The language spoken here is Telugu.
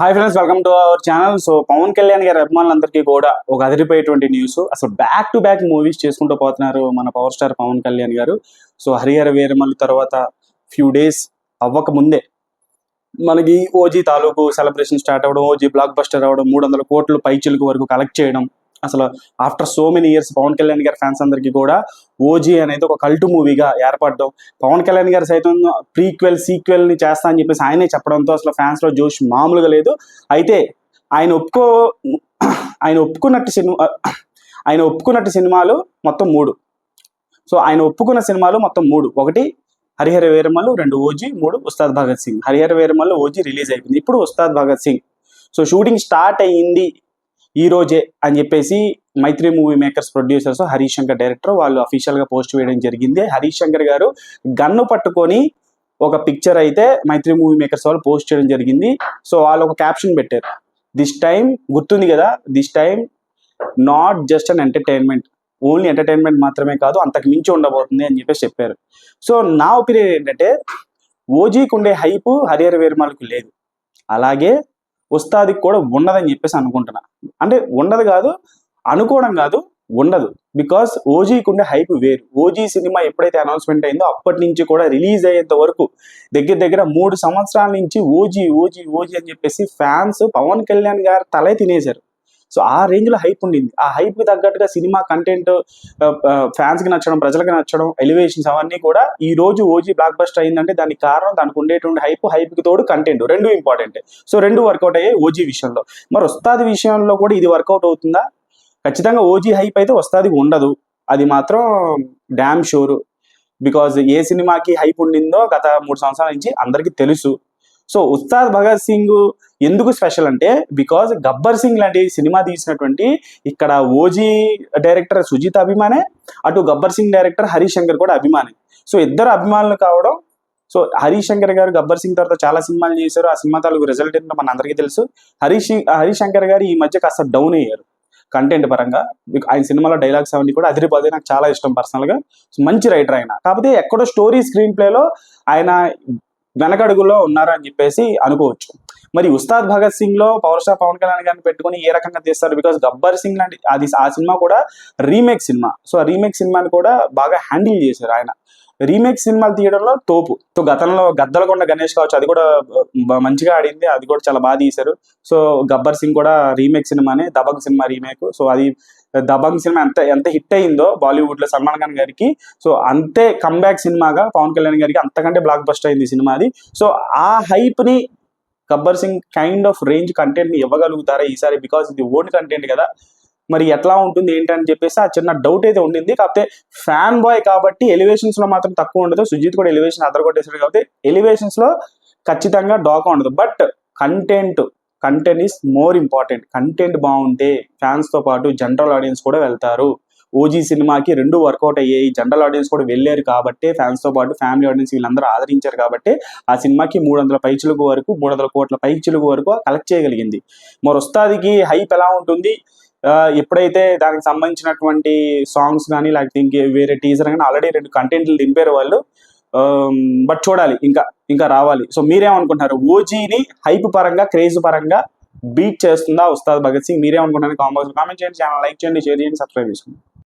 Hi friends welcome to our channel so Pawan Kalyan గారి అభిమానులందరికీ కూడా ఒక అదిరిపోయేటువంటి న్యూస్ అసలు బ్యాక్ టు బ్యాక్ మూవీస్ చేసుకుంటూ పోతున్నారు మన పవర్ స్టార్ పవన్ కళ్యాణ్ గారు. సో హరిహర వీరమల్లు తర్వాత ఫ్యూ డేస్ అవ్వక ముందే మనకి ఓజీ తాలూకు సెలబ్రేషన్ స్టార్ట్ అవ్వడం ఓజీ బ్లాక్ బస్టర్ అవ్వడం మూడు వందల కోట్లు పైచిలకు వరకు కలెక్ట్ చేయడం అసలు after so many years Pawan Kalyan గారి ఫ్యాన్స్ అందరికీ కూడా ఓజీ అనేది ఒక కల్టు మూవీగా ఏర్పడడం. పవన్ కళ్యాణ్ గారు సైతం ప్రీక్వెల్ సీక్వెల్ని చేస్తా అని చెప్పేసి ఆయనే చెప్పడంతో అసలు ఫ్యాన్స్లో జోష్ మామూలుగా లేదు. అయితే ఆయన ఒప్పుకో ఆయన ఒప్పుకున్నట్టు సినిమా ఆయన ఒప్పుకున్నట్టు సినిమాలు మొత్తం మూడు. సో ఆయన ఒప్పుకున్న సినిమాలు మొత్తం మూడు. ఒకటి హరిహర వీరమల్లు రెండు ఓజీ మూడు ఉస్తాద్ భగత్ సింగ్. హరిహర వీరమల్లు ఓజీ రిలీజ్ అయిపోయింది. ఇప్పుడు Ustaad Bhagat Singh. So shooting start అయ్యింది. ఈ రోజే అని చెప్పేసి Mythri movie makers producers Harish Shankar director వాళ్ళు అఫీషియల్గా పోస్ట్ వేయడం జరిగింది. హరీష్ శంకర్ గారు గన్ను పట్టుకొని ఒక పిక్చర్ అయితే మైత్రి మూవీ మేకర్స్ వాళ్ళు పోస్ట్ చేయడం జరిగింది. సో వాళ్ళు ఒక క్యాప్షన్ పెట్టారు. దిస్ టైం గుర్తుంది కదా? This time not just an entertainment only entertainment మాత్రమే కాదు అంతకు మించి ఉండబోతుంది అని చెప్పేసి చెప్పారు. సో నా ఒపీనియన్ ఏంటంటే ఓజీకి ఉండే హైపు హరిహర వీరమాలకు లేదు. అలాగే ఉస్తాదికి కూడా ఉండదని చెప్పేసి అనుకుంటున్నా. అంటే ఉండదు కాదు అనుకోవడం కాదు ఉండదు. బికాస్ ఓజీకి ఉండే హైప్ వేరు. ఓజీ సినిమా ఎప్పుడైతే అనౌన్స్మెంట్ అయిందో అప్పటి నుంచి కూడా రిలీజ్ అయ్యేంత వరకు దగ్గర దగ్గర మూడు సంవత్సరాల నుంచి ఓజీ ఓజీ ఓజీ అని చెప్పేసి ఫ్యాన్స్ పవన్ కళ్యాణ్ గారు తలే తినేశారు. సో ఆ రేంజ్లో హైప్ ఉండింది. ఆ హైప్కి తగ్గట్టుగా సినిమా కంటెంట్ ఫ్యాన్స్కి నచ్చడం ప్రజలకు నచ్చడం ఎలివేషన్స్ అవన్నీ కూడా ఈ రోజు ఓజీ బ్లాక్ బస్టర్ అయిందంటే దానికి కారణం దానికి ఉండేటువంటి హైప్ హైప్కి తోడు కంటెంట్ రెండు ఇంపార్టెంట్. సో రెండు వర్కౌట్ అయ్యాయి ఓజీ విషయంలో. మరి వస్తాది విషయంలో కూడా ఇది వర్కౌట్ అవుతుందా? ఖచ్చితంగా ఓజీ హైప్ అయితే వస్తాది ఉండదు. అది మాత్రం డ్యామ్ షోరు. బికాజ్ ఏ సినిమాకి హైప్ ఉండిందో గత మూడు సంవత్సరాల నుంచి అందరికీ తెలుసు. సో ఉస్తాద్ భగత్ సింగ్ ఎందుకు స్పెషల్ అంటే బికాజ్ గబ్బర్ సింగ్ లాంటి సినిమా తీసినటువంటి ఇక్కడ ఓజీ డైరెక్టర్ సుజిత్ అభిమానే అటు గబ్బర్ సింగ్ డైరెక్టర్ హరీష్ శంకర్ కూడా అభిమానే. సో ఇద్దరు అభిమానులు కావడం సో హరీష్ శంకర్ గారు గబ్బర్ సింగ్ తర్వాత చాలా సినిమాలు చేశారు. ఆ సినిమా తాలూకు రిజల్ట్ ఏంటో మన అందరికీ తెలుసు. హరీష్ హరీష్ శంకర్ గారు ఈ మధ్య కాస్త డౌన్ అయ్యారు కంటెంట్ పరంగా. ఆయన సినిమాలో డైలాగ్స్ అవన్నీ కూడా అదిరిపోతే నాకు చాలా ఇష్టం పర్సనల్గా మంచి రైటర్ ఆయన. కాకపోతే ఎక్కడో స్టోరీ స్క్రీన్ ప్లేలో ఆయన వెనకడుగులో ఉన్నారు అని చెప్పేసి అనుకోవచ్చు. మరి ఉస్తాద్ భగత్ సింగ్లో పవర్ స్టార్ పవన్ కళ్యాణ్ గారిని పెట్టుకుని ఏ రకంగా తీస్తారు? బికాస్ గబ్బర్ సింగ్ లాంటి అది ఆ సినిమా కూడా రీమేక్ సినిమా. సో ఆ రీమేక్ సినిమాని కూడా బాగా హ్యాండిల్ చేశారు ఆయన. రీమేక్ సినిమాలు తీయడంలో తోపు. సో గతంలో గద్దలకొండ గణేష్ కావచ్చు అది కూడా మంచిగా ఆడింది అది కూడా చాలా బాగా తీశారు. సో గబ్బర్ సింగ్ కూడా రీమేక్ సినిమానే దబంగ్ సినిమా రీమేక్. సో అది దబంగ్ సినిమా ఎంత ఎంత హిట్ అయిందో బాలీవుడ్లో సల్మాన్ ఖాన్ గారికి. సో అంతే కమ్బ్యాక్ సినిమాగా పవన్ కళ్యాణ్ గారికి అంతకంటే బ్లాక్ బస్టర్ అయింది సినిమా అది. సో ఆ హైప్ని Gabbar Singh kind of range కంటెంట్ని ఇవ్వగలుగుతారా ఈసారి? బికాస్ ఇది ఓన్ కంటెంట్ కదా. మరి ఎట్లా ఉంటుంది ఏంటని చెప్పేసి ఆ చిన్న డౌట్ అయితే ఉండింది. కాకపోతే ఫ్యాన్ బాయ్ కాబట్టి ఎలివేషన్స్లో మాత్రం తక్కువ ఉండదు. సుజిత్ కూడా ఎలివేషన్ అదర్ కొట్టేసాడు కాబట్టి ఎలివేషన్స్లో ఖచ్చితంగా డాకా ఉండదు. But content content is more important content బాగుంటే ఫ్యాన్స్తో పాటు జనరల్ ఆడియన్స్ కూడా వెళ్తారు. ఓజీ సినిమాకి రెండు వర్కౌట్ అయ్యాయి. జనరల్ ఆడియన్స్ కూడా వెళ్ళారు కాబట్టి ఫ్యాన్స్తో పాటు ఫ్యామిలీ ఆడియన్స్ వీళ్ళందరూ ఆదరించారు కాబట్టి ఆ సినిమాకి మూడు వందల పైచులకు వరకు మూడు వందల కోట్ల పైచులకు వరకు కలెక్ట్ చేయగలిగింది. మరి వస్తాదికి హైప్ ఎలా ఉంటుంది? ఆ, ఎప్పుడైతే దానికి సంబంధించినటువంటి సాంగ్స్ కానీ లేకపోతే ఇంకే వేరే టీజర్ కానీ ఆల్రెడీ రెండు కంటెంట్లు దింపారు వాళ్ళు. బట్ చూడాలి. ఇంకా ఇంకా రావాలి. సో మీరేమనుకుంటున్నారు? ఓజీని హైప్ పరంగా క్రేజ్ పరంగా బీట్ చేస్తుందా ఉస్తాద్ భగత్ సింగ్ మీరేమనుకుంటున్నారు? కామెంట్ కామెంట్ చేయండి ఛానల్ లైక్ చేయండి షేర్ చేయండి సబ్స్క్రైబ్ చేసుకోండి.